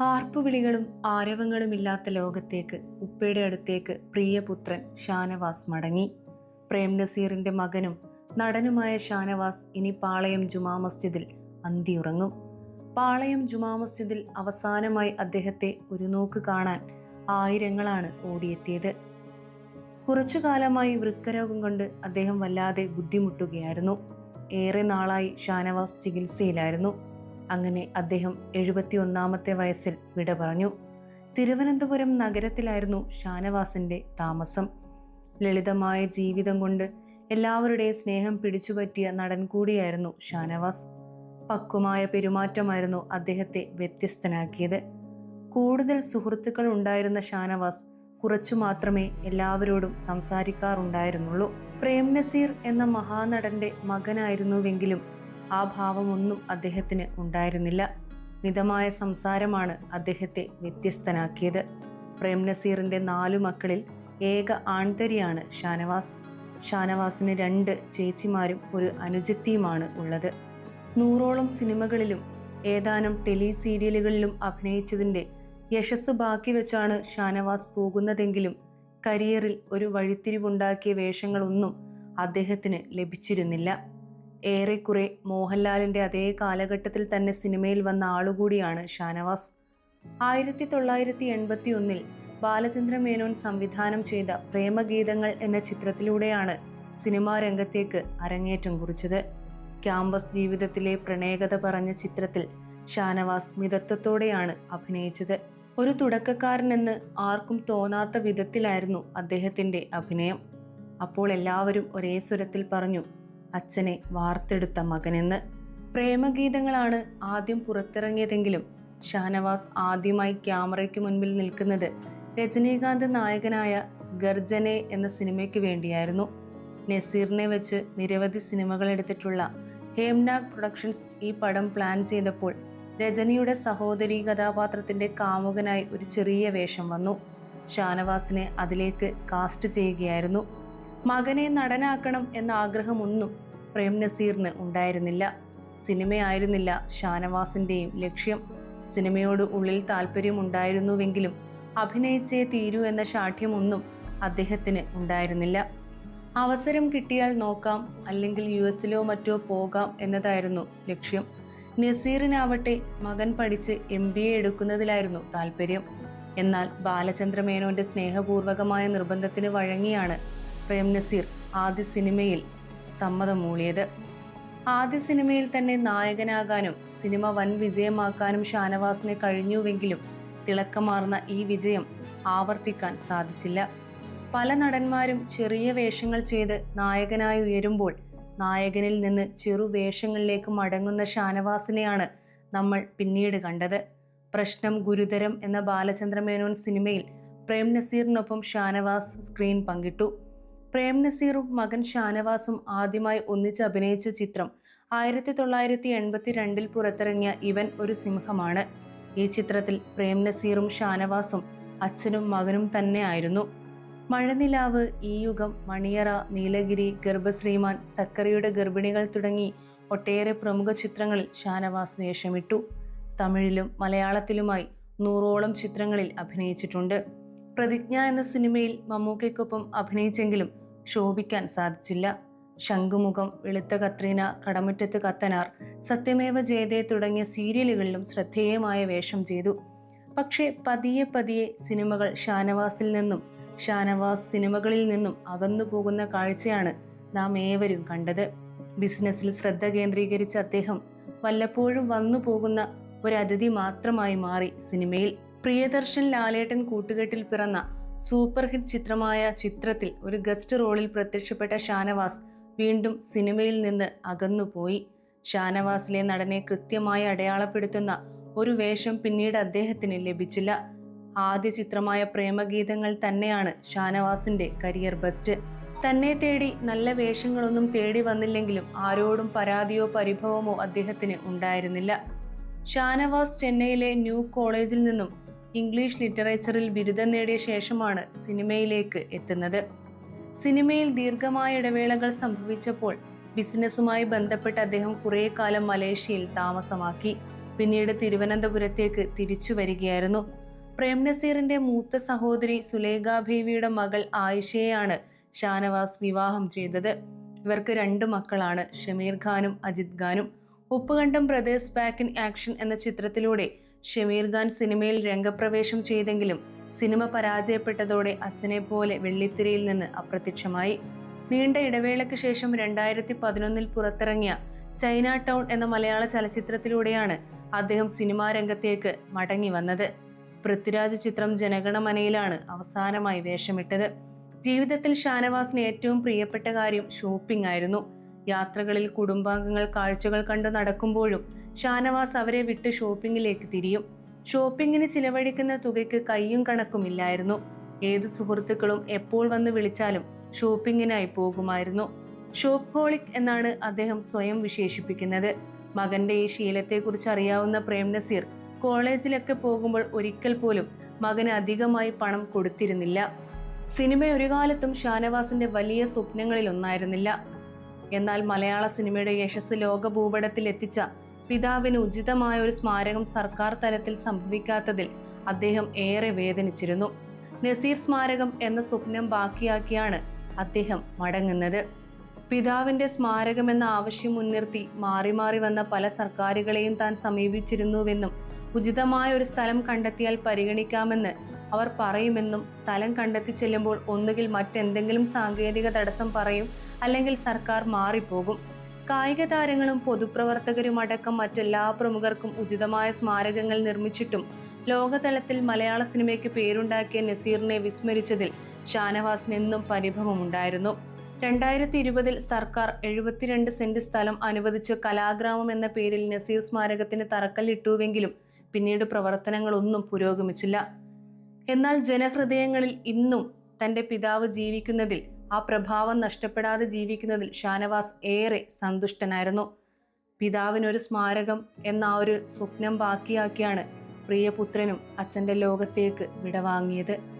ആർപ്പുവിളികളും ആരവങ്ങളുമില്ലാത്ത ലോകത്തേക്ക് ഉപ്പയുടെ അടുത്തേക്ക് പ്രിയപുത്രൻ ഷാനവാസ് മടങ്ങി. പ്രേം നസീറിന്റെ മകനും നടനുമായ ഷാനവാസ് ഇനി പാളയം ജുമാ മസ്ജിദിൽ അന്തിയുറങ്ങും. പാളയം ജുമാ മസ്ജിദിൽ അവസാനമായി അദ്ദേഹത്തെ ഒരു നോക്ക് കാണാൻ ആയിരങ്ങളാണ് ഓടിയെത്തിയത്. കുറച്ചു കാലമായി വൃക്കരോഗം കൊണ്ട് അദ്ദേഹം വല്ലാതെ ബുദ്ധിമുട്ടുകയായിരുന്നു. ഏറെ നാളായി ഷാനവാസ് ചികിത്സയിലായിരുന്നു. അങ്ങനെ അദ്ദേഹം എഴുപത്തി ഒന്നാമത്തെ വയസ്സിൽ വിട പറഞ്ഞു. തിരുവനന്തപുരം നഗരത്തിലായിരുന്നു ഷാനവാസിന്റെ താമസം. ലളിതമായ ജീവിതം കൊണ്ട് എല്ലാവരുടെയും സ്നേഹം പിടിച്ചുപറ്റിയ നടൻ കൂടിയായിരുന്നു ഷാനവാസ്. പക്വമായ പെരുമാറ്റമായിരുന്നു അദ്ദേഹത്തെ വ്യത്യസ്തനാക്കിയത്. കൂടുതൽ സുഹൃത്തുക്കൾ ഉണ്ടായിരുന്ന ഷാനവാസ് കുറച്ചു മാത്രമേ എല്ലാവരോടും സംസാരിക്കാറുണ്ടായിരുന്നുള്ളൂ. പ്രേം നസീർ എന്ന മഹാനടന്റെ മകനായിരുന്നുവെങ്കിലും ആ ഭാവമൊന്നും അദ്ദേഹത്തിന് ഉണ്ടായിരുന്നില്ല. മിതമായ സംസാരമാണ് അദ്ദേഹത്തെ വ്യത്യസ്തനാക്കിയത്. പ്രേം നസീറിന്റെ നാലു മക്കളിൽ ഏക ആൺതരിയാണ് ഷാനവാസ്. ഷാനവാസിന് രണ്ട് ചേച്ചിമാരും ഒരു അനുജത്തിയുമാണ് ഉള്ളത്. നൂറോളം സിനിമകളിലും ഏതാനും ടെലി സീരിയലുകളിലും അഭിനയിച്ചതിന്റെ യശസ് ബാക്കി വെച്ചാണ് ഷാനവാസ് പോകുന്നതെങ്കിലും കരിയറിൽ ഒരു വഴിത്തിരിവുണ്ടാക്കിയ വേഷങ്ങളൊന്നും അദ്ദേഹത്തിന് ലഭിച്ചിരുന്നില്ല. ഏറെക്കുറെ മോഹൻലാലിന്റെ അതേ കാലഘട്ടത്തിൽ തന്നെ സിനിമയിൽ വന്ന ആളുകൂടിയാണ് ഷാനവാസ്. ആയിരത്തി തൊള്ളായിരത്തി എൺപത്തി ഒന്നിൽ ബാലചന്ദ്ര മേനോൻ സംവിധാനം ചെയ്ത പ്രേമഗീതങ്ങൾ എന്ന ചിത്രത്തിലൂടെയാണ് സിനിമാ രംഗത്തേക്ക് അരങ്ങേറ്റം കുറിച്ചത്. ക്യാമ്പസ് ജീവിതത്തിലെ പ്രണയകഥ പറഞ്ഞ ചിത്രത്തിൽ ഷാനവാസ് മിതത്വത്തോടെയാണ് അഭിനയിച്ചത്. ഒരു തുടക്കക്കാരനെന്ന് ആർക്കും തോന്നാത്ത വിധത്തിലായിരുന്നു അദ്ദേഹത്തിന്റെ അഭിനയം. അപ്പോൾ എല്ലാവരും ഒരേ സ്വരത്തിൽ പറഞ്ഞു അച്ഛനെ വാർത്തെടുത്ത മകനെന്ന് പ്രേമഗീതങ്ങളാണ് ആദ്യം പുറത്തിറങ്ങിയതെങ്കിലും ഷാനവാസ് ആദ്യമായി ക്യാമറയ്ക്ക് മുൻപിൽ നിൽക്കുന്നത് രജനീകാന്ത് നായകനായ ഗർജനെ എന്ന സിനിമയ്ക്ക് വേണ്ടിയായിരുന്നു. നസീറിനെ വെച്ച് നിരവധി സിനിമകൾ എടുത്തിട്ടുള്ള ഹേംനാഗ് പ്രൊഡക്ഷൻസ് ഈ പടം പ്ലാൻ ചെയ്തപ്പോൾ രജനിയുടെ സഹോദരി കഥാപാത്രത്തിന്റെ കാമുകനായി ഒരു ചെറിയ വേഷം വന്നു. ഷാനവാസിനെ അതിലേക്ക് കാസ്റ്റ് ചെയ്യുകയായിരുന്നു. മകനെ നടനാക്കണം എന്ന ആഗ്രഹമൊന്നും പ്രേം നസീറിന് ഉണ്ടായിരുന്നില്ല. സിനിമയായിരുന്നില്ല ഷാനവാസിന്റെയും ലക്ഷ്യം. സിനിമയോട് ഉള്ളിൽ താല്പര്യമുണ്ടായിരുന്നുവെങ്കിലും അഭിനയിച്ചേ തീരൂ എന്ന ശാഠ്യമൊന്നും അദ്ദേഹത്തിന് ഉണ്ടായിരുന്നില്ല. അവസരം കിട്ടിയാൽ നോക്കാം അല്ലെങ്കിൽ യു എസിലോ മറ്റോ പോകാം എന്നതായിരുന്നു ലക്ഷ്യം. നസീറിനാവട്ടെ മകൻ പഠിച്ച് എം ബി എ എടുക്കുന്നതിലായിരുന്നു താല്പര്യം. എന്നാൽ ബാലചന്ദ്രമേനോന്റെ സ്നേഹപൂർവകമായ നിർബന്ധത്തിന് വഴങ്ങിയാണ് പ്രേം നസീർ ആദ്യ സിനിമയിൽ സമ്മതം മൂളിയത് ആദ്യ സിനിമയിൽ തന്നെ നായകനാകാനും സിനിമ വൻ വിജയമാക്കാനും ഷാനവാസിനെ കഴിഞ്ഞുവെങ്കിലും തിളക്കമാർന്ന ഈ വിജയം ആവർത്തിക്കാൻ സാധിച്ചില്ല. പല നടന്മാരും ചെറിയ വേഷങ്ങൾ ചെയ്ത് നായകനായി ഉയരുമ്പോൾ നായകനിൽ നിന്ന് ചെറു വേഷങ്ങളിലേക്ക് മടങ്ങുന്ന ഷാനവാസിനെയാണ് നമ്മൾ പിന്നീട് കണ്ടത്. പ്രശ്നം ഗുരുതരം എന്ന ബാലചന്ദ്രമേനോൻ സിനിമയിൽ പ്രേം നസീറിനൊപ്പം ഷാനവാസ് സ്ക്രീൻ പങ്കിട്ടു. പ്രേം നസീറും മകൻ ഷാനവാസും ആദ്യമായി ഒന്നിച്ച് അഭിനയിച്ച ചിത്രം ആയിരത്തി തൊള്ളായിരത്തി എൺപത്തി രണ്ടിൽ പുറത്തിറങ്ങിയ ഇവൻ ഒരു സിംഹമാണ്. ഈ ചിത്രത്തിൽ പ്രേം നസീറും ഷാനവാസും അച്ഛനും മകനും തന്നെയായിരുന്നു മഴനിലാവ് ഈ യുഗം മണിയറ നീലഗിരി ഗർഭശ്രീമാൻ സക്കറിയുടെ ഗർഭിണികൾ തുടങ്ങി ഒട്ടേറെ പ്രമുഖ ചിത്രങ്ങളിൽ ഷാനവാസ് വേഷമിട്ടു. തമിഴിലും മലയാളത്തിലുമായി നൂറോളം ചിത്രങ്ങളിൽ അഭിനയിച്ചിട്ടുണ്ട്. പ്രതിജ്ഞ എന്ന സിനിമയിൽ മമ്മൂക്കയ്ക്കൊപ്പം അഭിനയിച്ചെങ്കിലും ശോഭിക്കാൻ സാധിച്ചില്ല. ശംഖുമുഖം വെളുത്ത കത്രീന കടമുറ്റത്ത് കത്തനാർ സത്യമേവ ജയതേ തുടങ്ങിയ സീരിയലുകളിലും ശ്രദ്ധേയമായ വേഷം ചെയ്തു. പക്ഷേ പതിയെ പതിയെ സിനിമകൾ ഷാനവാസിൽ നിന്നും ഷാനവാസ് സിനിമകളിൽ നിന്നും അകന്നു പോകുന്ന കാഴ്ചയാണ് നാം ഏവരും കണ്ടത്. ബിസിനസ്സിൽ ശ്രദ്ധ കേന്ദ്രീകരിച്ച അദ്ദേഹം വല്ലപ്പോഴും വന്നു പോകുന്ന ഒരു അതിഥി മാത്രമായി മാറി സിനിമയിൽ. പ്രിയദർശൻ ലാലേട്ടൻ കൂട്ടുകെട്ടിൽ പിറന്ന സൂപ്പർ ഹിറ്റ് ചിത്രമായ ചിത്രത്തിൽ ഒരു ഗസ്റ്റ് റോളിൽ പ്രത്യക്ഷപ്പെട്ട ഷാനവാസ് വീണ്ടും സിനിമയിൽ നിന്ന് അകന്നുപോയി. ഷാനവാസിലെ നടനെ കൃത്യമായി അടയാളപ്പെടുത്തുന്ന ഒരു വേഷം പിന്നീട് അദ്ദേഹത്തിന് ലഭിച്ചില്ല. ആദ്യ ചിത്രമായ പ്രേമഗീതങ്ങൾ തന്നെയാണ് ഷാനവാസിന്റെ കരിയർ ബെസ്റ്റ്. തന്നെ തേടി നല്ല വേഷങ്ങളൊന്നും തേടി വന്നില്ലെങ്കിലും ആരോടും പരാതിയോ പരിഭവമോ അദ്ദേഹത്തിന് ഉണ്ടായിരുന്നില്ല. ഷാനവാസ് ചെന്നൈയിലെ ന്യൂ കോളേജിൽ നിന്നും ഇംഗ്ലീഷ് ലിറ്ററേച്ചറിൽ ബിരുദം നേടിയ ശേഷമാണ് സിനിമയിലേക്ക് എത്തുന്നത്. സിനിമയിൽ ദീർഘമായ ഇടവേളകൾ സംഭവിച്ചപ്പോൾ ബിസിനസ്സുമായി ബന്ധപ്പെട്ട് അദ്ദേഹം കുറേ കാലം മലേഷ്യയിൽ താമസമാക്കി. പിന്നീട് തിരുവനന്തപുരത്തേക്ക് തിരിച്ചു വരികയായിരുന്നു. പ്രേം നസീറിന്റെ മൂത്ത സഹോദരി സുലേഖ ബീവിയുടെ മകൾ ആയിഷയെയാണ് ഷാനവാസ് വിവാഹം ചെയ്തത്. ഇവർക്ക് രണ്ട് മക്കളാണ് ഷമീർ ഖാനും അജിത് ഖാനും. Uppukandam brothers back in action എന്ന ചിത്രത്തിലൂടെ ഷമീർ ഖാൻ സിനിമയിൽ രംഗപ്രവേശം ചെയ്തെങ്കിലും സിനിമ പരാജയപ്പെട്ടതോടെ അച്ഛനെ പോലെ വെള്ളിത്തിരയിൽ നിന്ന് അപ്രത്യക്ഷമായി. നീണ്ട ഇടവേളയ്ക്ക് ശേഷം രണ്ടായിരത്തി പതിനൊന്നിൽ പുറത്തിറങ്ങിയ ചൈന ടൗൺ എന്ന മലയാള ചലച്ചിത്രത്തിലൂടെയാണ് അദ്ദേഹം സിനിമാ രംഗത്തേക്ക് മടങ്ങി വന്നത്. പൃഥ്വിരാജ് ചിത്രം ജനഗണമനയിലാണ് അവസാനമായി വേഷമിട്ടത്. ജീവിതത്തിൽ ഷാനവാസിന് ഏറ്റവും പ്രിയപ്പെട്ട കാര്യം ഷോപ്പിംഗ് ആയിരുന്നു. യാത്രകളിൽ കുടുംബാംഗങ്ങൾ കാഴ്ചകൾ കണ്ടു നടക്കുമ്പോഴും ഷാനവാസ് അവരെ വിട്ട് ഷോപ്പിങ്ങിലേക്ക് തിരിയും. ഷോപ്പിങ്ങിന് ചിലവഴിക്കുന്ന തുകയ്ക്ക് കയ്യും കണക്കുമില്ലായിരുന്നു ഏത് സുഹൃത്തുക്കളും എപ്പോൾ വന്ന് വിളിച്ചാലും ഷോപ്പിങ്ങിനായി പോകുമായിരുന്നു. ഷോപ്പ് ഹോളിക് എന്നാണ് അദ്ദേഹം സ്വയം വിശേഷിപ്പിക്കുന്നത്. മകന്റെ ഈ ശീലത്തെക്കുറിച്ച് അറിയാവുന്ന പ്രേം നസീർ കോളേജിലൊക്കെ പോകുമ്പോൾ ഒരിക്കൽ പോലും മകന് അധികമായി പണം കൊടുത്തിരുന്നില്ല. സിനിമ ഒരു കാലത്തും ഷാനവാസിന്റെ വലിയ സ്വപ്നങ്ങളിൽ ഒന്നായിരുന്നില്ല എന്നാൽ മലയാള സിനിമയുടെ യശസ് ലോക ഭൂപടത്തിൽ എത്തിച്ച പിതാവിന് ഉചിതമായ ഒരു സ്മാരകം സർക്കാർ തലത്തിൽ സംഭവിക്കാത്തതിൽ അദ്ദേഹം ഏറെ വേദനിച്ചിരുന്നു. നസീർ സ്മാരകം എന്ന സ്വപ്നം ബാക്കിയാക്കിയാണ് അദ്ദേഹം മടങ്ങുന്നത്. പിതാവിന്റെ സ്മാരകം എന്ന ആവശ്യം മുൻനിർത്തി മാറി മാറി വന്ന പല സർക്കാരുകളെയും താൻ സമീപിച്ചിരുന്നുവെന്നും ഉചിതമായ ഒരു സ്ഥലം കണ്ടെത്തിയാൽ പരിഗണിക്കാമെന്ന് അവർ പറയുമെന്നും സ്ഥലം കണ്ടെത്തി ചെല്ലുമ്പോൾ ഒന്നുകിൽ മറ്റെന്തെങ്കിലും സാങ്കേതിക തടസ്സം പറയും അല്ലെങ്കിൽ സർക്കാർ മാറിപ്പോകും. കായിക താരങ്ങളും പൊതുപ്രവർത്തകരും അടക്കം മറ്റെല്ലാ പ്രമുഖർക്കും ഉചിതമായ സ്മാരകങ്ങൾ നിർമ്മിച്ചിട്ടും ലോകതലത്തിൽ മലയാള സിനിമയ്ക്ക് പേരുണ്ടാക്കിയ നസീറിനെ വിസ്മരിച്ചതിൽ ഷാനവാസിന് എന്നും പരിഭവമുണ്ടായിരുന്നു. രണ്ടായിരത്തി ഇരുപതിൽ സർക്കാർ എഴുപത്തിരണ്ട് സെന്റ് സ്ഥലം അനുവദിച്ച് കലാഗ്രാമം എന്ന പേരിൽ നസീർ സ്മാരകത്തിന് തറക്കല്ലിട്ടുവെങ്കിലും പിന്നീട് പ്രവർത്തനങ്ങളൊന്നും പുരോഗമിച്ചില്ല. എന്നാൽ ജനഹൃദയങ്ങളിൽ ഇന്നും തന്റെ പിതാവ് ജീവിക്കുന്നതിൽ ആ പ്രഭാവം നഷ്ടപ്പെടാതെ ജീവിക്കുന്നതിൽ ഷാനവാസ് ഏറെ സന്തുഷ്ടനായിരുന്നു. പിതാവിനൊരു സ്മാരകം എന്ന ആ ഒരു സ്വപ്നം ബാക്കിയാക്കിയാണ് പ്രിയപുത്രനും അച്ഛന്റെ ലോകത്തേക്ക് വിടവാങ്ങിയത്.